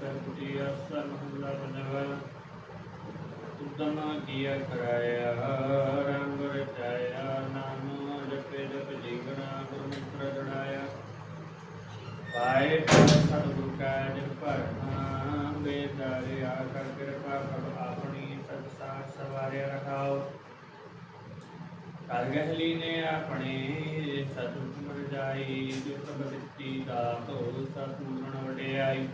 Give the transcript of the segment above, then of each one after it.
ਸਰਬਤੀ ਅਸਰ ਮਹੱਲਾ ਬਨਵਾ ਕੀਆ ਕਰਾਇਆ ਰੰਗ ਰਚਾਇਆ ਨਾਮ ਜਪੇ ਜਪ ਜੀਵਨਾ ਗੁਰਮੁਖਰ ਜੜਾਇਆ ਪਾਏ ਸਤਿਗੁਰ ਕਾ ਜਨ ਭਰਨਾ ਬੇਦਾਰੇ ਕਰ ਕਿਰਪਾ ਪ੍ਰਭ ਆਪਣੀ ਸਤ ਸਵਾਰਿਆ ਰਖਾਓ ਕਰ ਗਹਿਲੀ ਨੇ ਆਪਣੇ ਸਤਿਗੁਰ ਰਜਾਈ ਜੋ ਪ੍ਰਭ ਦਿੱਤੀ ਦਾਤੋ ਸਤਿਗੁਰਨ ਵਡਿਆਈ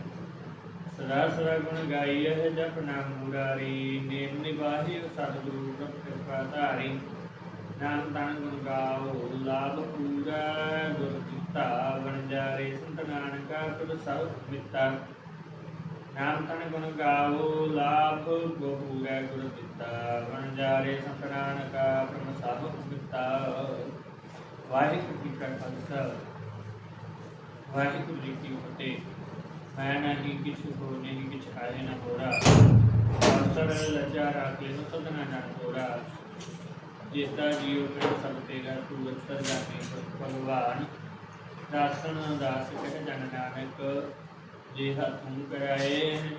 ਸਦਾ ਸਦਾ ਗੁਣ ਗਾਈ ਜਪ ਜਪਨਾ ਮੁਰਾਰੀ, ਨੇਮ ਨਿਵਾਹੀ ਸਤਿਗੁਰੂ ਪ੍ਰਭ ਕਿਰਪਾ ਧਾਰੀ। ਨਾਮ ਤਨ ਗੁਣ ਗਾਓ, ਲਾਭ ਪੂਰਾ, ਗੁਰ ਦਿੱਤਾ ਵਣਜਾਰੇ ਸੰਤ ਨਾਨਕਾ ਪ੍ਰਭ ਸਭ ਮਿੱਤਾ। ਨਾਮ ਤਨ ਗੁਣ ਗਾਓ, ਲਾਭ ਗੋ ਪੂਰਾ ਗੁਰ ਦਿੱਤਾ ਵਣਜਾਰੇ ਸੰਤ ਨਾਨਕਾ ਪ੍ਰਭ ਸਭ ਮਿੱਤਾ। ਵਾਹਿਗੁਰੂ ਜੀ ਕਾ ਖਾਲਸਾ, ਵਾਹਿਗੁਰੂ ਜੀ ਕੀ ਫਤਿਹ। ਮੈਂ ਨਹੀਂ ਕਿਛੁ ਹੋ ਨਹੀਂ, ਕਿਛ ਆਏ ਨਾ ਹੋਰਾ। ਅਵਸਰ ਲੱਜਾ ਰਾਖੇ ਨੂੰ ਸਦਨਾ ਨਾ ਹੋਰਾ। ਜੇਤਾ ਜੀਉ ਪਿੰਡ ਸਭ ਤੇਰਾ ਤੂੰ ਅਤਰ ਜਾਣੇ ਭਗਵਾਨ। ਦਾਸਨ ਦਾਸ ਕਹਿ ਜਨ ਨਾਨਕ, ਜਿਹਾ ਤੂੰ ਕਰਾਏ,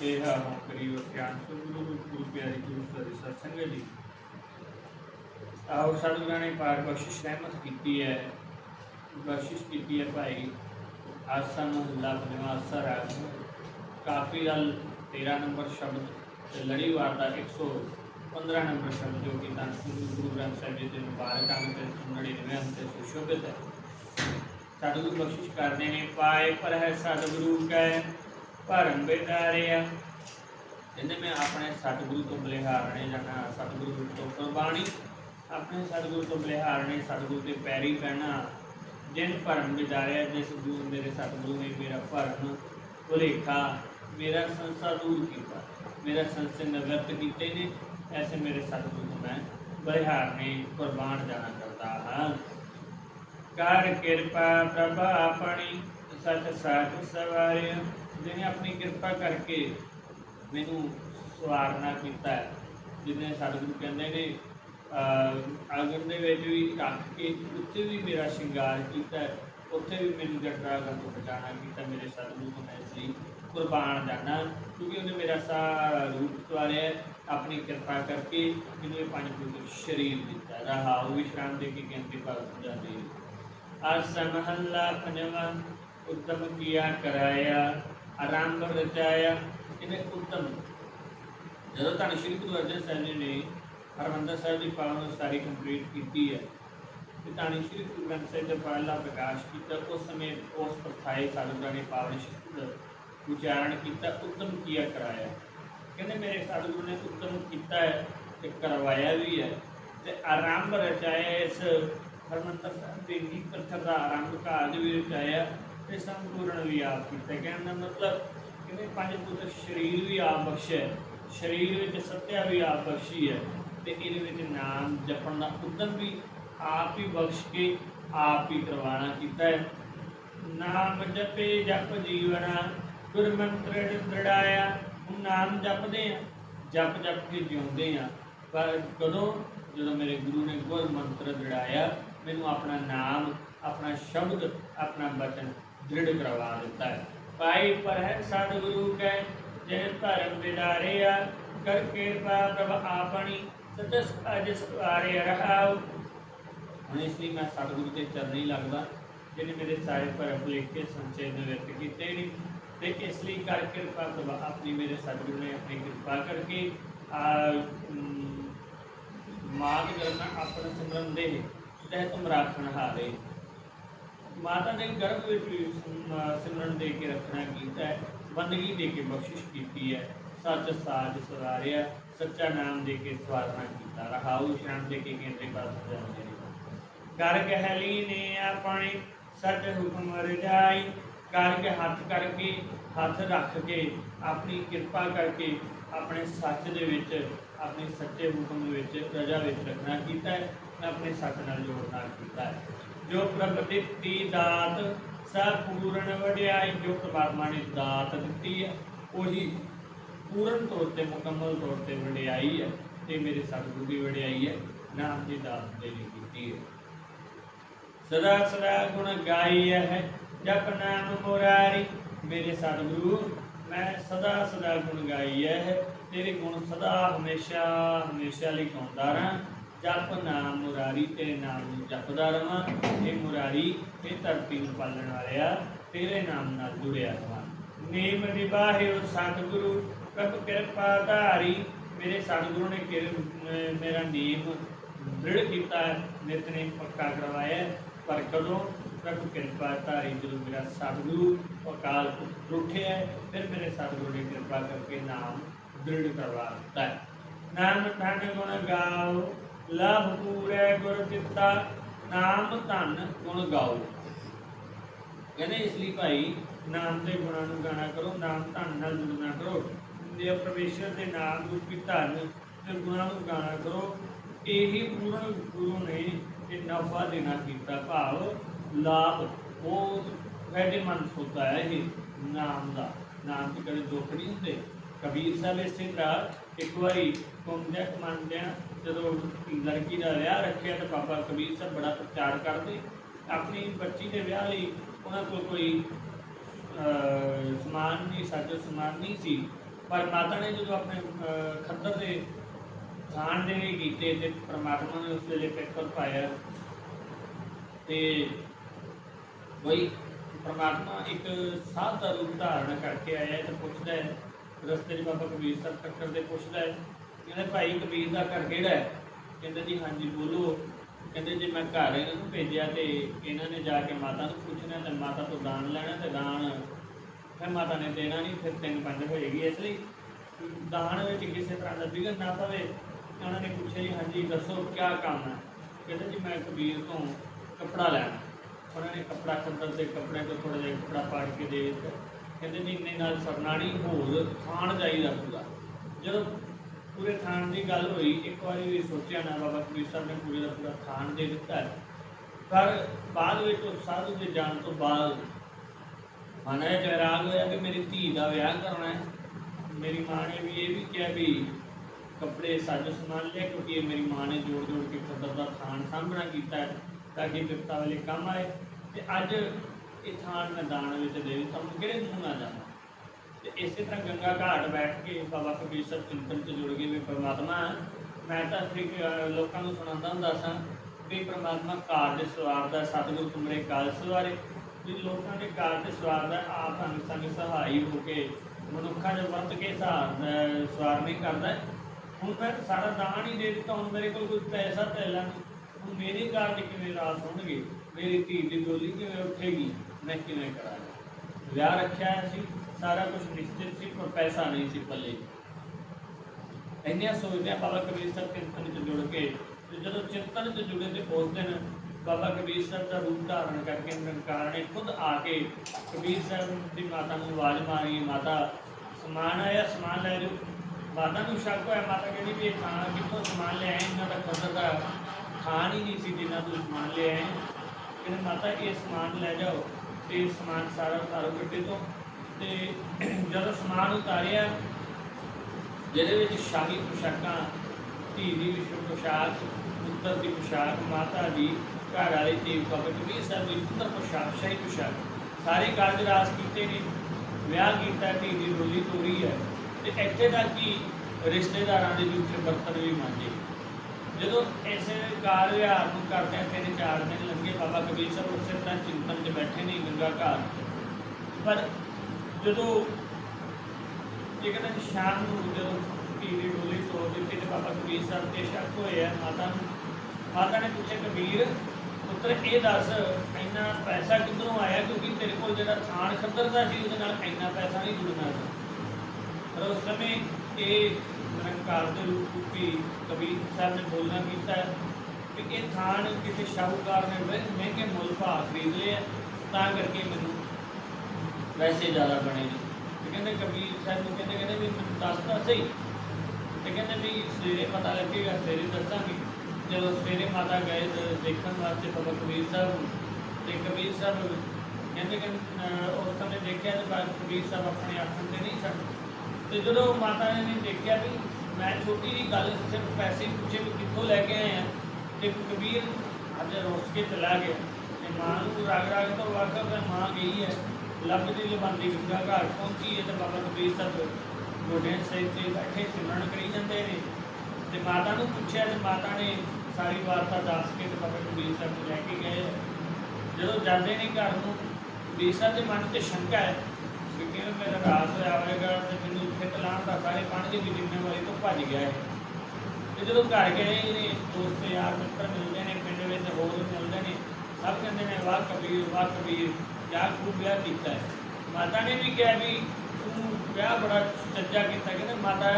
ਤੇਹਾ ਹਉ ਕਰਿਓ ਧਿਆਨ। ਸੁਗੁਰੂ ਗੁਰੂ ਪਿਆਰੀ, ਗੁਰੂ ਸਰੀ ਸਤਸੰਗ ਜੀ। ਆਓ ਸਤਿਗੁਰਾਂ ਨੇ ਪਾਰ ਬਖਸ਼ਿਸ਼ ਰਹਿਮਤ ਕੀਤੀ ਹੈ। ਬਖਸ਼ਿਸ਼ ਕੀਤੀ ਹੈ ਭਾਈ। ਆਸਾ ਮਹੱਲਾ ਅਸਰ ਹੈ। ਕਾਫੀ ਦਲ 13 ਨੰਬਰ ਸ਼ਬਦ ਤੇ ਲੜੀਵਾਰ ਦਾ 115 ਨੰਬਰ ਸ਼ਬਦ ਜੋ ਕਿ ਤਾਂ ਗੁਰੂ ਗ੍ਰੰਥ ਸਾਹਿਬ ਜੀ ਦੇ ਮੁਬਾਰਕ ਅੰਗ ਤੇ 99 ਤੇ ਸੁਸ਼ੋਭਿਤ ਹੈ। ਸਤਿਗੁਰੂ ਬਖਸ਼ਿਸ਼ ਕਰਦੇ ਨੇ, ਪਾਏ ਪਰ ਹੈ ਸਤਿਗੁਰੂ ਕੈ, ਭਰਮ ਬਿਦਾਰਿਆ ਕਹਿੰਦੇ ਮੈਂ ਆਪਣੇ ਸਤਿਗੁਰੂ ਤੋਂ ਬਲਿਹਾਰਣੇ ਜਾਣਾ, ਸਤਿਗੁਰੂ ਤੋਂ ਕੁਰਬਾਨੀ, ਆਪਣੇ ਸਤਿਗੁਰੂ ਤੋਂ ਬਲਿਹਾਰਣੇ ਸਤਿਗੁਰੂ ਦੇ ਪੈਰੀ ਪੈਣਾ ਜਿਨ ਭਰਮ ਵਿਚਾਰਿਆ ਜਿਸ ਗੁਰੂ ਮੇਰੇ ਸਤਿਗੁਰੂ ਨੇ ਮੇਰਾ ਭਰਮ ਭੁਲੇਖਾ ਮੇਰਾ ਸੰਸਾ ਦੂਰ ਕੀਤਾ, ਮੇਰਾ ਸੰਸੇ ਨਗਰਤ ਕੀਤੇ ਨੇ, ਐਸੇ ਮੇਰੇ ਸਤਿਗੁਰੂ ਨੂੰ ਮੈਂ ਨੇ ਕੁਰਬਾਨ ਜਾਣਾ ਕਰਦਾ ਹਾਂ। ਕਰ ਕਿਰਪਾ ਪ੍ਰਭ ਆਪਣੀ, ਸਚ ਸਾਚ ਸਵਾਰਿਆ ਜਿਹਨੇ ਆਪਣੀ ਕਿਰਪਾ ਕਰਕੇ ਮੈਨੂੰ ਸਵਾਰਨਾ ਕੀਤਾ ਜਿਹਨੇ ਸਤਿਗੁਰੂ ਕਹਿੰਦੇ ਨੇ ਅਹ, ਦੇ ਵਿੱਚ ਵੀ ਰੱਖ ਕੇ ਉੱਥੇ ਵੀ ਮੇਰਾ ਸ਼ਿੰਗਾਰ ਕੀਤਾ ਉੱਥੇ ਵੀ ਮੈਨੂੰ ਜਟਰਾਗਨ ਤੋਂ ਬਚਾਣਾ ਕੀਤਾ ਮੇਰੇ ਸਤਿਗੁਰੂ ਨੂੰ ਮੈਂ ਸੀ ਕੁਰਬਾਨ ਜਾਣਾ ਕਿਉਂਕਿ ਉਹਨੇ ਮੇਰਾ ਸਾਰਾ ਰੂਪ ਸਵਾਰਿਆ ਆਪਣੀ ਕਿਰਪਾ ਕਰਕੇ ਮੈਨੂੰ ਇਹ ਪੰਜ ਭੂਤ ਸਰੀਰ ਦਿੱਤਾ ਰਹਾ ਉਹ ਵਿਸ਼ਰਾਮ ਦੇ ਕੇ ਕਹਿੰਦੇ ਪਰ ਜਾਂਦੇ ਅਸ ਮਹੱਲਾ ਪੰਜਵਾਂ ਉੱਤਮ ਕੀਆ ਕਰਾਇਆ ਆਰੰਭ ਰਚਾਇਆ ਇਹਨੇ ਉੱਤਮ ਜਦੋਂ ਤਾਂ ਸ਼੍ਰੀ ਗੁਰੂ ਅਰਜਨ ਸਾਹਿਬ ਜੀ ਨੇ ਹਰਮੰਦਰ ਸਾਹਿਬ ਦੀ ਪਾਵਨ ਸਾਰੀ ਕੰਪਲੀਟ ਕੀਤੀ ਹੈ। ਤੇ ਤਾਂ ਸ਼੍ਰੀ ਗੁਰੂ ਗ੍ਰੰਥ ਸਾਹਿਬ ਦਾ ਪਹਿਲਾ ਪ੍ਰਕਾਸ਼ ਕੀਤਾ, ਉਸ ਸਮੇਂ ਉਸ ਪ੍ਰਥਾਏ ਸਾਧੂਆਂ ਨੇ ਪਾਵਨ ਸ਼ਬਦ ਉਚਾਰਨ ਕੀਤਾ, ਉੱਤਮ ਕੀਆ ਕਰਾਇਆ। ਕਹਿੰਦੇ ਮੇਰੇ ਸਾਧੂ ਨੇ ਉੱਤਮ ਕੀਤਾ ਹੈ ਤੇ ਕਰਵਾਇਆ ਵੀ ਹੈ ਤੇ ਆਰੰਭ ਰਚਾਇਆ ਇਸ ਹਰਮੰਦਰ ਸਾਹਿਬ ਦੇ ਨੀਂਹ ਪੱਥਰ ਦਾ ਆਰੰਭ ਕਾਰਜ ਵੀ ਰਚਾਇਆ ਤੇ ਸੰਪੂਰਨ ਵੀ ਆਪ ਕੀਤਾ। ਕਹਿਣ ਦਾ ਮਤਲਬ ਕਹਿੰਦੇ ਪੰਜ ਪੁੱਤਰ, ਸਰੀਰ ਵੀ ਆਪ ਬਖਸ਼ਿਆ ਸਰੀਰ ਵਿੱਚ ਸੱਤਿਆ ਵੀ ਆਪ ਬਖਸ਼ੀ ਹੈ। ਤੇ ਇਹਦੇ ਵਿੱਚ ਨਾਮ ਜਪਣ ਦਾ ਉਦਮ ਵੀ ਆਪ ਹੀ ਬਖਸ਼ ਕੇ ਆਪ ਹੀ ਕਰਵਾਣਾ ਕੀਤਾ ਹੈ। ਨਾਮ ਜਪੇ ਜਪ ਜੀਵਨਾ ਗੁਰ ਮੰਤਰ ਦ੍ਰਿੜਾਇਆ, ਹੁਣ ਨਾਮ ਜਪਦੇ ਆ ਜਪ ਜਪ ਕੇ ਜਿਉਂਦੇ ਆ ਪਰ ਕਦੋਂ? ਜਦੋਂ ਮੇਰੇ ਗੁਰੂ ਨੇ ਗੁਰ ਮੰਤਰ ਦ੍ਰਿੜਾਇਆ, ਮੈਨੂੰ ਆਪਣਾ ਨਾਮ, ਆਪਣਾ ਸ਼ਬਦ, ਆਪਣਾ ਬਚਨ ਦ੍ਰਿੜ ਕਰਵਾ ਦਿੱਤਾ ਹੈ। ਪਾਈ ਪਰ ਹੈ ਸਤਿਗੁਰੂ ਕੈ, ਜਿਨ ਧਰਮ ਵਿਦਾਰਿਆ, ਕਰ ਕਿਰਪਾ ਪ੍ਰਭ ਆਪਣੀ ਸਤਸ ਅਜ ਸਵਾਰੇ ਰਹਾਉ ਹੁਣ ਇਸ ਲਈ ਮੈਂ ਸਤਿਗੁਰੂ ਦੇ ਚਰਨੀ ਲੱਗਦਾ। ਜਿਹਨੇ ਮੇਰੇ ਸਾਰੇ ਭਰਮ ਭੁਲੇਖੇ ਸੰਚੇ ਦੇ ਵਿਅਕਤ ਕੀਤੇ ਨੇ। ਤੇ ਇਸ ਲਈ ਕਰ ਕਿਰਪਾ ਪ੍ਰਭ ਆਪਣੀ ਮੇਰੇ ਸਤਿਗੁਰੂ ਨੇ ਆਪਣੀ ਕਿਰਪਾ ਕਰਕੇ, ਆ ਮਾਗ ਕਰਨਾ ਆਪਣਾ ਸਿਮਰਨ ਦੇ ਤਹਿਤ ਤੁਮ ਰਾਖਣ ਹਾਰੇ। ਮਾਤਾ ਨੇ ਗਰਭ ਵਿੱਚ ਸਿਮਰਨ ਦੇ ਕੇ ਰੱਖਣਾ ਕੀਤਾ ਹੈ। ਬੰਦਗੀ ਦੇ ਕੇ ਬਖਸ਼ਿਸ਼ ਕੀਤੀ ਹੈ। ਸੱਚ ਸਾਜ ਸਵਾਰਿਆ। ਸੱਚਾ ਨਾਮ ਦੇ ਕੇ ਸਵਾਰਨਾ ਕੀਤਾ, ਰਹਾਉ ਸ਼ਾਮ ਦੇ ਕੇ ਕੇਂਦਰੀ ਪਾਸ ਜਾਂਦੇ ਕਰ ਕਹਿਲੀ ਨੇ ਆਪਣੇ ਸੱਚ ਹੁਕਮ ਰਜਾਈ ਕਰਕੇ ਹੱਥ ਕਰਕੇ ਹੱਥ ਰੱਖ ਕੇ ਆਪਣੀ ਕਿਰਪਾ ਕਰਕੇ ਆਪਣੇ ਸੱਚ ਦੇ ਵਿੱਚ, ਆਪਣੇ ਸੱਚੇ ਹੁਕਮ ਦੇ ਵਿੱਚ, ਰਜਾ ਵਿੱਚ ਰੱਖਣਾ ਕੀਤਾ ਹੈ ਮੈਂ ਆਪਣੇ ਸੱਚ ਨਾਲ ਜੋੜਨਾ ਕੀਤਾ ਹੈ। ਜੋ ਪ੍ਰਭ ਦੀ ਦਾਤ ਸਭ ਪੂਰਨ ਵਡਿਆਈ, ਜੋ ਪਰਮਾਤਮਾ ਨੇ ਦਾਤ ਦਿੱਤੀ ਹੈ, ਉਹੀ ਪੂਰਨ ਤੌਰ ਤੇ ਮੁਕੰਮਲ ਤੌਰ ਤੇ ਵਡਿਆਈ ਹੈ ਤੇ ਮੇਰੇ ਸਤਿਗੁਰੂ ਦੀ ਵਡਿਆਈ ਹੈ ਨਾਮ ਦੀ ਦਾਤ ਦੇ ਲਈ ਕੀਤੀ ਹੈ। ਸਦਾ ਸਦਾ ਗੁਣ ਗਾਈ ਹੈ, ਜਪ ਨਾਮ ਮੁਰਾਰੀ, ਮੇਰੇ ਸਤਿਗੁਰੂ, ਮੈਂ ਸਦਾ ਸਦਾ ਗੁਣ ਗਾਈ ਹੈ, ਤੇਰੇ ਗੁਣ ਸਦਾ ਹਮੇਸ਼ਾ ਹਮੇਸ਼ਾ ਲਈ ਗਾਉਂਦਾ ਰਾਂ ਜਪ ਨਾਮ ਮੁਰਾਰੀ, ਤੇਰੇ ਨਾਮ ਨੂੰ ਜਪਦਾ ਰਵਾਂ। ਇਹ ਮੁਰਾਰੀ ਇਹ ਧਰਤੀ ਨੂੰ ਪਾਲਣ ਵਾਲਿਆ, ਤੇਰੇ ਨਾਮ ਨਾਲ ਜੁੜਿਆ ਰਵਾਂ। ਨੇਮ ਨਿਭਾਹਿਓ ਸਤਿਗੁਰੂ ਪ੍ਰਭ ਕਿਰਪਾ ਧਾਰੀ ਮੇਰੇ ਸਤਿਗੁਰੂ ਨੇ ਕਿਰ- ਮੇਰਾ ਨੀਮ ਦ੍ਰਿੜ ਕੀਤਾ ਹੈ, ਨਿਤਨੇਮ ਪੱਕਾ ਕਰਵਾਇਆ। ਪਰ ਕਦੋਂ ਪ੍ਰਭ ਕਿਰਪਾ ਧਾਰੀ ਜਦੋਂ ਮੇਰਾ ਸਤਿਗੁਰੂ ਅਕਾਲ ਪੁਰਖ ਉੱਠਿਆ ਫਿਰ ਮੇਰੇ ਸਤਿਗੁਰੂ ਨੇ ਕਿਰਪਾ ਕਰਕੇ ਨਾਮ ਦ੍ਰਿੜ ਕਰਵਾ ਦਿੱਤਾ। ਨਾਮ ਧਨ ਗੁਣ ਗਾਓ ਲਭ ਪੂਰੇ ਗੁਰ ਦਿੱਤਾ ਨਾਮ ਧਨ ਗੁਣ ਗਾਓ। ਕਹਿੰਦੇ ਇਸ ਲਈ ਭਾਈ ਨਾਮ ਦੇ ਗੁਣਾਂ ਨੂੰ ਗਾਣਾ ਕਰੋ ਨਾਮ ਧਨ ਨਾਲ ਜੁੜਨਾ ਕਰੋ। ਜੇ ਪਰਮੇਸ਼ਰ ਦੇ ਨਾਮ ਰੂਪੀ ਧਨ ਤੇ ਗੁਣਾਂ ਨੂੰ ਗਾਣਾ ਕਰੋ। ਇਹੀ ਪੂਰਨ ਗੁਰੂ ਨੇ ਇਹ ਨਫਾ ਦੇਣਾ ਕੀਤਾ। ਭਾਵ ਲਾਭ ਉਹ ਫਾਇਦੇਮੰਦ ਹੁੰਦਾ ਹੈ ਇਹ ਨਾਮ ਦਾ। ਨਾਮ ਤੇ ਕਦੇ ਦੁੱਖ ਨਹੀਂ ਹੁੰਦੇ। ਕਬੀਰ ਸਾਹਿਬ ਇਸੇ ਤਰ੍ਹਾਂ ਇੱਕ ਵਾਰੀ ਘੁੰਮਦਿਆਂ ਕਮਾਉਂਦਿਆਂ ਜਦੋਂ ਲੜਕੀ ਦਾ ਵਿਆਹ ਰੱਖਿਆ ਤਾਂ ਬਾਬਾ ਕਬੀਰ ਸਾਹਿਬ ਬੜਾ ਪ੍ਰਚਾਰ ਕਰਦੇ। ਆਪਣੀ ਬੱਚੀ ਦੇ ਵਿਆਹ ਲਈ ਉਹਨਾਂ ਕੋਲ ਕੋਈ ਸਮਾਨ ਨਹੀਂ, ਸਾਜੋ ਸਮਾਨ ਨਹੀਂ ਸੀ। ਪਰ ਮਾਤਾ ਨੇ ਜਦੋਂ ਆਪਣੇ ਅਹ, ਖੱਦਰ ਦੇ ਥਾਨ ਦੇ ਲਈ ਕੀਤੇ ਤੇ ਪ੍ਰਮਾਤਮਾ ਨੇ ਉਸ ਵੇਲੇ ਪੇਪਰ ਪਾਇਆ ਤੇ ਵਈ ਪਰਮਾਤਮਾ ਇੱਕ ਸਾਧ ਦਾ ਰੂਪ ਧਾਰਨ ਕਰਕੇ ਆਇਆ ਹੈ ਤੇ ਪੁੱਛਦਾ ਹੈ ਰਸਤੇ 'ਚ ਬਾਬਾ ਕਬੀਰ ਸਾਹਿਬ ਟੱਕਰ ਦੇ ਪੁੱਛਦਾ ਹੈ ਕਹਿੰਦੇ ਭਾਈ ਕਬੀਰ ਦਾ ਘਰ ਕਿਹੜਾ ਹੈ? ਕਹਿੰਦੇ ਜੀ ਹਾਂਜੀ ਬੋਲੋ। ਕਹਿੰਦੇ ਜੇ ਮੈਂ ਘਰ ਇਹਨਾਂ ਨੂੰ ਭੇਜਿਆ ਤੇ ਇਹਨਾਂ ਨੇ ਜਾ ਕੇ ਮਾਤਾ ਨੂੰ ਪੁੱਛਣਾ ਤੇ ਮਾਤਾ ਤੋਂ ਦਾਨ ਲੈਣਾ ਤੇ ਦਾਨ ਫਿਰ ਮਾਤਾ ਨੇ ਦੇਣਾ ਨਹੀਂ ਫਿਰ ਤਿੰਨ ਪੰਜ ਹੋਏਗੀ ਇਸ ਲਈ। ਦਾਨ ਵਿੱਚ ਕਿਸੇ ਤਰ੍ਹਾਂ ਦਾ ਵਿਘਨ ਨਾ ਪਵੇ। ਉਹਨਾਂ ਨੇ ਪੁੱਛਿਆ ਜੀ, ਹਾਂਜੀ, ਦੱਸੋ ਕੀ ਕੰਮ ਹੈ? ਕਹਿੰਦੇ ਜੀ, ਮੈਂ ਕਬੀਰ ਤੋਂ ਕੱਪੜਾ ਲੈਣਾ। ਉਹਨਾਂ ਨੇ ਕੱਪੜਾ ਖੰਦਰ ਦੇ ਕੱਪੜੇ ਤੋਂ ਥੋੜਾ ਜਿਹਾ ਕੱਪੜਾ ਪਾੜ ਕੇ ਦੇ ਦਿੱਤਾ। ਕਹਿੰਦੇ ਜੀ, ਇੰਨੇ ਨਾਲ ਸਰਨਾਣੀ ਹੋਰ ਥਾਣ ਚਾਹੀਦਾ ਪੂਰਾ। ਜਦੋਂ ਪੂਰੇ ਥਾਣ ਦੀ ਗੱਲ ਹੋਈ, ਇੱਕ ਵਾਰੀ ਵੀ ਸੋਚਿਆ ਨਾ, ਬਾਬਾ ਕਬੀਰ ਸਾਹਿਬ ਨੇ ਪੂਰੇ ਦਾ ਪੂਰਾ ਥਾਣ ਦੇ ਦਿੱਤਾ ਪਰ ਬਾਅਦ ਵਿੱਚ ਉਹ ਸਾਧੂ ਦੇ ਜਾਣ ਤੋਂ ਬਾਅਦ ਮਨ ਵਿੱਚ ਵਿਰਾਗ ਹੋਇਆ ਕਿ ਮੇਰੀ ਧੀ ਦਾ ਵਿਆਹ ਕਰਨਾ ਹੈ। ਮੇਰੀ ਮਾਂ ਨੇ ਵੀ ਇਹ ਵੀ ਕਿਹਾ ਵੀ ਕੱਪੜੇ ਸੱਜ ਸਮਾਨ ਲਿਆ ਕਿਉਂਕਿ ਇਹ ਮੇਰੀ ਮਾਂ ਨੇ ਜੋੜ ਜੋੜ ਕੇ ਖੱਦਰ ਦਾ ਥਾਣ ਸਾਂਭਣਾ ਕੀਤਾ ਹੈ ਤਾਂ ਕਿ ਬਿਪਤਾ ਵੇਲੇ ਕੰਮ ਆਏ। ਤੇ ਅੱਜ ਇਹ ਥਾਣ ਮੈਂ ਦਾਨ ਵਿੱਚ ਦੇ ਦਿੱਤਾ ਹੁਣ ਕਿਹੜੇ ਮੂੰਹ ਨਾਲ ਜਾਣਾ ਤੇ ਇਸੇ ਤਰ੍ਹਾਂ ਗੰਗਾ ਘਾਟ ਬੈਠ ਕੇ ਬਾਬਾ ਕਬੀਰ ਸਾਹਿਬ ਚਿੰਤਨ ਚ ਜੁੜ ਗਏ ਵੀ ਪ੍ਰਮਾਤਮਾ, ਮੈਂ ਤਾਂ ਸਿਰਫ ਲੋਕਾਂ ਨੂੰ ਸੁਣਾਉਂਦਾ ਹੁੰਦਾ ਸਾਂ ਵੀ ਪਰਮਾਤਮਾ ਕਾਰ ਦੇ ਸਵਾਰ ਦਾ ਸਤਿਗੁਰ ਤੁਮਰੇ ਕਾਲ ਸਵਾਰੇ। ਵੀ ਲੋਕਾਂ ਦੇ ਕਾਰ ਦੇ ਸਵਾਰ ਆਪ ਅੰਗ ਸੰਗ ਸਹਾਈ ਹੋ ਕੇ ਮਨੁੱਖਾਂ ਦੇ ਵਰਤ ਕੇ ਸਹਾਰ ਸਵਾਰ ਨਹੀਂ ਕਰਦਾ। ਹੁਣ ਮੈਂ ਸਾਰਾ ਦਾਨ ਹੀ ਦੇ ਦਿੱਤਾ, ਹੁਣ ਮੇਰੇ ਕੋਲ ਕੋਈ ਪੈਸਾ ਧੇਲਾ ਨਹੀਂ ਹੁਣ ਮੇਰੀ ਕਾਰ ਦੇ ਕਿਵੇਂ ਰਾਸ ਹੋਣਗੇ? ਮੇਰੀ ਧੀ ਦੀ ਡੋਲੀ ਕਿਵੇਂ ਉੱਠੇਗੀ? ਮੈਂ ਕਿਵੇਂ ਕਰਾਂਗਾ? ਵਿਆਹ ਰੱਖਿਆ ਸੀ, ਸਾਰਾ ਕੁਝ ਨਿਸ਼ਚਿਤ ਸੀ, ਪਰ ਪੈਸਾ ਨਹੀਂ ਸੀ ਪੱਲੇ। ਇੰਨੀਆਂ ਸੋਚਦਿਆਂ ਬਾਬਾ ਕਬੀਰ ਸਾਹਿਬ ਚਿੰਤਨ ਚ ਜੁੜ ਕੇ ਤੇ ਜਦੋਂ ਚਿੰਤਨ ਚ ਜੁੜੇ ਤੇ ਉਸ ਦਿਨ ਬਾਬਾ ਕਬੀਰ ਸਾਹਿਬ ਦਾ ਰੂਪ ਧਾਰਨ ਕਰਕੇ ਨਿਰੰਕਾਰ ਨੇ ਖੁਦ ਆ ਕੇ ਕਬੀਰ ਸਾਹਿਬ ਦੀ ਮਾਤਾ ਨੂੰ ਆਵਾਜ਼ ਮਾਰੀ, ਮਾਤਾ, ਸਮਾਨ ਆਇਆ, ਸਮਾਨ ਲੈ ਜਾਓ। ਮਾਤਾ ਨੂੰ ਸ਼ੱਕ ਹੋਇਆ, ਮਾਤਾ ਕਹਿੰਦੀ ਵੀ ਇਹ ਥਾਂ ਕਿੱਥੋਂ ਸਮਾਨ ਲੈ ਆਏ? ਇਹਨਾਂ ਦਾ ਖਸਰ ਦਾ ਖਾਣ ਹੀ ਨਹੀਂ ਸੀ ਜਿੰਨਾ ਤੋਂ ਸਮਾਨ ਲੈ ਆਏ। ਕਹਿੰਦੇ ਮਾਤਾ, ਇਹ ਸਮਾਨ ਲੈ ਜਾਓ ਤੇ ਸਮਾਨ ਸਾਰਾ ਉਤਾਰੋ ਗੱਡੇ ਤੋਂ। ਤੇ ਜਦੋਂ ਸਮਾਨ ਉਤਾਰਿਆ, ਜਿਹਦੇ ਵਿੱਚ ਸ਼ਾਹੀ ਪੁਸ਼ਾਕਾਂ, ਧੀ ਦੀ ਵਿਸ਼ਵ ਪੁਸ਼ਾਕ, ਪੁੱਤਰ ਦੀ ਪੁਸ਼ਾਕ, ਮਾਤਾ ਦੀ ਘਰ ਵਾਲੇ ਦੀ ਕਬਰ ਵੀ ਸਭ ਦੀ ਸੁੰਦਰ ਪੁਸ਼ਾਕ, ਸ਼ਾਹੀ ਪੁਸ਼ਾਕ। ਸਾਰੇ ਕਾਰਜ ਰਾਸ ਕੀਤੇ ਨੇ, ਵਿਆਹ ਕੀਤਾ, ਧੀ ਦੀ ਡੋਲੀ ਤੋਰੀ ਹੈ। ਤੇ ਇੱਥੇ ਤੱਕ ਕਿ ਰਿਸ਼ਤੇਦਾਰਾਂ ਦੇ ਵਿੱਚ ਬਰਤਨ ਵੀ ਮਾਂਜੇ। ਜਦੋਂ ਇਸੇ ਕਾਰ ਵਿਹਾਰ ਨੂੰ ਕਰਦੇ ਆ ਤਿੰਨ ਚਾਰ ਦਿਨ ਲੱਗੇ, ਬਾਬਾ ਕਬੀਰ ਸਾਹਿਬ ਉਸੇ ਤਰ੍ਹਾਂ ਚਿੰਤਨ 'ਚ ਬੈਠੇ ਨੇ ਗੰਗਾ ਘਾਟ ਪਰ ਜਦੋਂ ਇਹ ਕਹਿੰਦਾ ਸ਼ਾਮ ਨੂੰ ਜਦੋਂ ਧੀ ਦੀ ਡੋਲੀ ਤੋੜ ਦਿੱਤੀ ਤੇ ਬਾਬਾ ਕਬੀਰ ਸਾਹਿਬ ਤੇ ਸ਼ੱਕ ਹੋਇਆ, ਮਾਤਾ ਨੂੰ, ਮਾਤਾ ਨੇ ਪੁੱਛਿਆ, ਕਬੀਰ ਪੁੱਤਰ, ਇਹ ਦੱਸ, ਇੰਨਾ ਪੈਸਾ ਕਿੱਧਰੋਂ ਆਇਆ? ਕਿਉਂਕਿ ਤੇਰੇ ਕੋਲ ਜਿਹੜਾ ਥਾਣ ਖੱਦਰ ਦਾ ਸੀ, ਉਹਦੇ ਨਾਲ ਇੰਨਾ ਪੈਸਾ ਨਹੀਂ ਜੁੜਨਾ ਸੀ। ਪਰ ਉਸ ਸਮੇਂ ਇਹ ਨਿਰੰਕਾਰ ਦੇ ਰੂਪ ਰੂਪੀ ਕਬੀਰ ਸਾਹਿਬ ਨੇ ਬੋਲਣਾ ਕੀਤਾ ਕਿ ਇਹ ਥਾਣ ਕਿਸੇ ਸ਼ਾਹੂਕਾਰ ਨੇ ਬੜੇ ਮਹਿੰਗੇ ਮੁੱਲ ਭਾਅ ਖਰੀਦ ਲਿਆ ਤਾਂ ਕਰਕੇ ਮੈਨੂੰ ਵੈਸੇ ਜ਼ਿਆਦਾ ਬਣੇ ਨੇ। ਤੇ ਕਹਿੰਦੇ ਕਬੀਰ ਸਾਹਿਬ ਨੂੰ ਕਹਿੰਦੇ ਕਹਿੰਦੇ ਵੀ ਮੈਨੂੰ ਦੱਸ ਤਾਂ ਸਹੀ। ਤੇ ਕਹਿੰਦੇ ਵੀ ਸਵੇਰੇ ਪਤਾ ਲੱਗੇਗਾ, ਸਵੇਰੇ ਦੱਸਾਂਗੇ। ਜਦੋਂ ਸਵੇਰੇ ਮਾਤਾ ਗਏ ਤੇ ਦੇਖਣ ਵਾਸਤੇ ਬਾਬਾ ਕਬੀਰ ਸਾਹਿਬ ਨੂੰ, ਤੇ ਕਬੀਰ ਸਾਹਿਬ ਕਹਿੰਦੇ ਕਿ ਅਹ, ਉਸ ਸਮੇਂ ਦੇਖਿਆ ਤੇ ਬਾਬਾ ਕਬੀਰ ਸਾਹਿਬ ਆਪਣੇ ਆਸਣ ਤੇ ਨਹੀਂ ਸਨ। ਤੇ ਜਦੋਂ ਮਾਤਾ ਨੇ ਨੇ ਦੇਖਿਆ ਵੀ ਮੈਂ ਛੋਟੀ ਜਿਹੀ ਗੱਲ ਸਿਰਫ ਪੈਸੇ ਹੀ ਪੁੱਛੇ ਵੀ ਕਿੱਥੋਂ ਲੈ ਕੇ ਆਏ ਆ ਤੇ ਕਬੀਰ ਅੱਜ ਰੋਸ ਕੇ ਚਲਾ ਗਿਆ। ਤੇ ਮਾਂ ਨੂੰ ਰਾਗ ਰਾਗ ਤੋਂ ਵਾਕਫ ਹੈ ਮਾਂ ਗਈ ਹੈ ਲੱਭਦੀ ਲਬੰਦੀ ਗੰਗਾ ਘਾਟ ਪਹੁੰਚੀ ਹੈ ਤੇ ਬਾਬਾ ਕਬੀਰ ਸਾਹਿਬ ਗੋਡਿਆਂ ਸਹਿਤ ਤੇ ਬੈਠੇ ਸਿਮਰਨ ਕਰੀ ਜਾਂਦੇ ਨੇ। ਤੇ ਮਾਤਾ ਨੂੰ ਪੁੱਛਿਆ ਤੇ ਮਾਤਾ ਨੇ ਸਾਰੀ ਵਾਰਤਾ ਦੱਸ ਕੇ ਤੇ ਬਾਬਾ ਕਬੀਰ ਸਾਹਿਬ ਨੂੰ ਲੈ ਕੇ ਗਏ ਜਦੋਂ ਜਾਂਦੇ ਨੇ ਘਰ ਨੂੰ ਕਬੀਰ ਸਾਹਿਬ ਦੇ ਮਨ 'ਚ ਸ਼ੰਕਾ ਹੈ ਕਿ ਕਿਵੇਂ ਮੇਰਾ ਰਾਸ ਹੋਇਆ ਹੋਵੇਗਾ ਤੇ ਮੈਨੂੰ ਖਿੱਤ ਲਾਉਣ ਦਾ ਸਾਰੇ ਪਾਣੀ ਦੀ ਵੀ ਜ਼ਿੰਮੇਵਾਰੀ ਤੋਂ ਭੱਜ ਗਿਆ ਹੈ ਤੇ ਜਦੋਂ ਘਰ ਗਏ ਨੇ ਦੋਸਤ ਯਾਰ ਮਿੱਤਰ ਮਿਲਦੇ ਨੇ, ਪਿੰਡ ਵਿੱਚ ਹੋਰ ਮਿਲਦੇ ਨੇ, ਸਭ ਕਹਿੰਦੇ ਨੇ, ਵਾਹ ਕਬੀਰ ਵਾਹ ਕਬੀਰ ਕਿਆ ਖੂਬ ਵਿਆਹ ਕੀਤਾ ਹੈ। ਮਾਤਾ ਨੇ ਵੀ ਕਿਹਾ ਵੀ ਤੂੰ ਵਿਆਹ ਬੜਾ ਚੱਜਾ ਕੀਤਾ, ਕਹਿੰਦੇ ਮਾਤਾ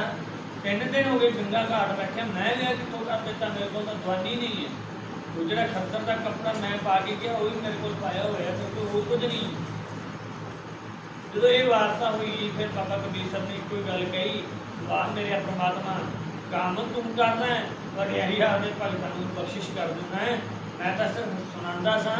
ਤਿੰਨ ਦਿਨ ਹੋ ਗਏ ਗੰਗਾ ਘਾਟ ਬੈਠਿਆ ਮੈਂ ਵਿਆਹ ਕਿੱਥੋਂ ਕਰ ਦਿੱਤਾ, ਮੇਰੇ ਕੋਲ ਤਾਂ ਦਵਾਨੀ ਨਹੀਂ ਹੈ। ਉਹ ਜਿਹੜਾ ਖੱਤਰ ਦਾ ਕੱਪੜਾ ਮੈਂ ਪਾ ਕੇ ਗਿਆ, ਉਹ ਵੀ ਮੇਰੇ ਕੋਲ ਪਾਇਆ ਹੋਇਆ ਤੇ ਕੋਈ ਹੋਰ ਕੁਝ ਨਹੀਂ। ਜਦੋਂ ਇਹ ਵਾਰਤਾ ਹੋਈ, ਫਿਰ ਬਾਬਾ ਕਬੀਰ ਸਾਹਿਬ ਨੇ ਇੱਕੋ ਹੀ ਗੱਲ ਕਹੀ, ਵਾਹ ਮੇਰੇ ਪ੍ਰਮਾਤਮਾ, ਕੰਮ ਤੂੰ ਕਰਨਾ ਹੈ ਪਰ ਇਹੀ ਆਪਦੇ ਭਗਤਾਂ ਨੂੰ ਬਖਸ਼ਿਸ਼ ਕਰ ਦਿੰਦਾ ਹੈ। ਮੈਂ ਤਾਂ ਸਿਰਫ ਸੁਣਾਉਂਦਾ ਸਾਂ,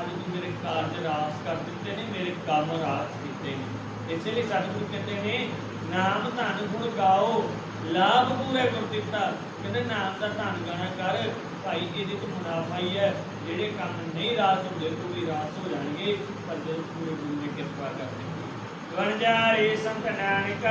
ਅੱਜ ਤੂੰ ਮੇਰੇ ਕਾਰਜ ਰਾਸ ਕਰ ਦਿੱਤੇ ਨੇ, ਮੇਰੇ ਕੰਮ ਰਾਸ ਕੀਤੇ ਨੇ। ਇਸੇ ਲਈ ਸਤਿਗੁਰੂ ਕਹਿੰਦੇ ਨੇ, ਨਾਮ ਧਨ ਗੁਣ ਗਾਓ ਲਾਭ ਪੂਰੇ ਗੁਰ ਦਿੱਤਾ ਕਹਿੰਦੇ ਨਾਮ ਦਾ ਧੰਨ ਗਾਣਾ ਕਰ, ਭਾਈ ਇਹਦੇ ਤੋਂ ਮੁਨਾਫਾ ਹੀ ਹੈ। ਜਿਹੜੇ ਕੰਮ ਨਹੀਂ ਰਾਸ ਹੁੰਦੇ, ਉਹ ਵੀ ਰਾਸ ਹੋ ਜਾਣਗੇ, ਪਰ ਜਦੋਂ ਪੂਰੇ ਗੁਰੂ ਨੇ ਕਿਰਪਾ ਕਰਦੇ ਦਿੱਤੀ ਵਣਜਾਰੇ ਸੰਤ ਨਾਨਕ,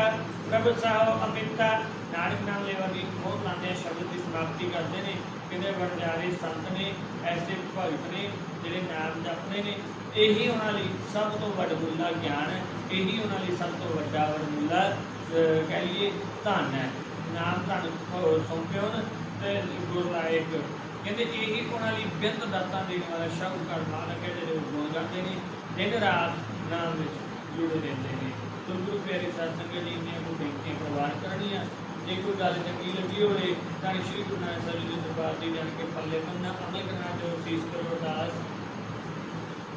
ਪ੍ਰਭ ਸਾਹ ਅਮਿਤਾ ਨਾਨਕ ਨਾਮ ਲੈਵਾ ਦੀ ਬਹੁਤ ਲਾਂਦੇ ਸ਼ਬਦ ਦੀ ਸਮਾਪਤੀ ਕਰਦੇ ਨੇ। ਕਹਿੰਦੇ ਵਣਜਾਰੇ ਸੰਤ ਨੇ, ਐਸੇ ਭਗਤ ਨੇ, ਜਿਹੜੇ ਨਾਮ ਜਪਦੇ ਨੇ। ਇਹੀ ਉਹਨਾਂ ਲਈ ਸਭ ਤੋਂ ਵੱਡਮੁੱਲਾ ਗਿਆਨ ਹੈ ਇਹੀ ਉਹਨਾਂ ਲਈ ਸਭ ਤੋਂ ਵੱਡਾ ਵੱਡਮੁੱਲਾ ਕਹਿ ਲਈਏ ਧਨ ਹੈ। ਨਾਮ ਤੁਹਾਨੂੰ ਕੋ ਸੌਂਪਿਓ ਨਾ ਤੇ ਗੁਰ ਲਾਇਕ ਕਹਿੰਦੇ ਇਹੀ ਉਹਨਾਂ ਲਈ ਬਿੰਦ ਦਾਤਾਂ ਦੇਣ ਵਾਲਾ ਸ਼ਾਹੂਕਾਰ ਮਾਲਕ ਹੈ ਜਿਹੜੇ ਉਹ ਗੁਣ ਨੇ, ਦਿਨ ਰਾਤ ਨਾਮ ਵਿੱਚ ਜੁੜੇ ਰਹਿੰਦੇ ਨੇ। ਸੋ ਗੁਰੂ ਪਿਆਰੇ ਸਾਧ ਸੰਗਤ ਜੀ ਨੇ ਕੋ ਬੇਨਤੀਆਂ ਪ੍ਰਵਾਨ ਕਰਨੀਆਂ ਜੇ ਕੋਈ ਗੱਲ ਚੰਗੀ ਲੱਗੀ ਹੋਵੇ, ਤਾਂ ਸ਼੍ਰੀ ਗੁਰੂ ਨਾਨਕ ਸਾਹਿਬ ਜੀ ਦੇ ਦਰਬਾਰ ਦੀ ਜਾਣ ਕੇ ਪੱਲੇ ਪੰਨਾ ਅਮਲ ਕਰਨਾ ਜੋ ਸੀਸ ਕਰੋ, ਅਰਦਾਸ।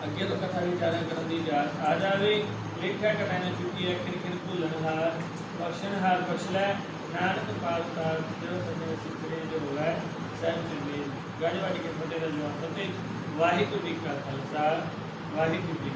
ਅੱਗੇ ਤੋਂ ਕਥਾ ਵਿਚਾਰਾਂ ਕਰਨ ਦੀ ਜਾਤ ਆ ਜਾਵੇ। ਲੇਖਿਆ ਕਰਨਾ ਚੁੱਕੀ ਹੈ ਖਿਰ ਖਿਰ ਭੁੱਲਣ ਹਾਰ, ਬਖਸ਼ਣ ਹਾਰ ਬਖਸ਼ ਲੈ। ਨਾਨਕ ਪਾਲ ਦਾ ਜੋ ਸੱਜਣ ਸਿੱਖਰੇ ਜੋ ਹੋਵੇ ਸਹਿਬ ਸਿੰਦੇ ਗੜਵਾੜੀ ਕੇ ਫਤਿਹ ਦਾ ਜਵਾਬ ਫਤਿਹ ਵਾਹਿਗੁਰੂ ਜੀ ਕਾ ਖਾਲਸਾ, ਵਾਹਿਗੁਰੂ ਜੀ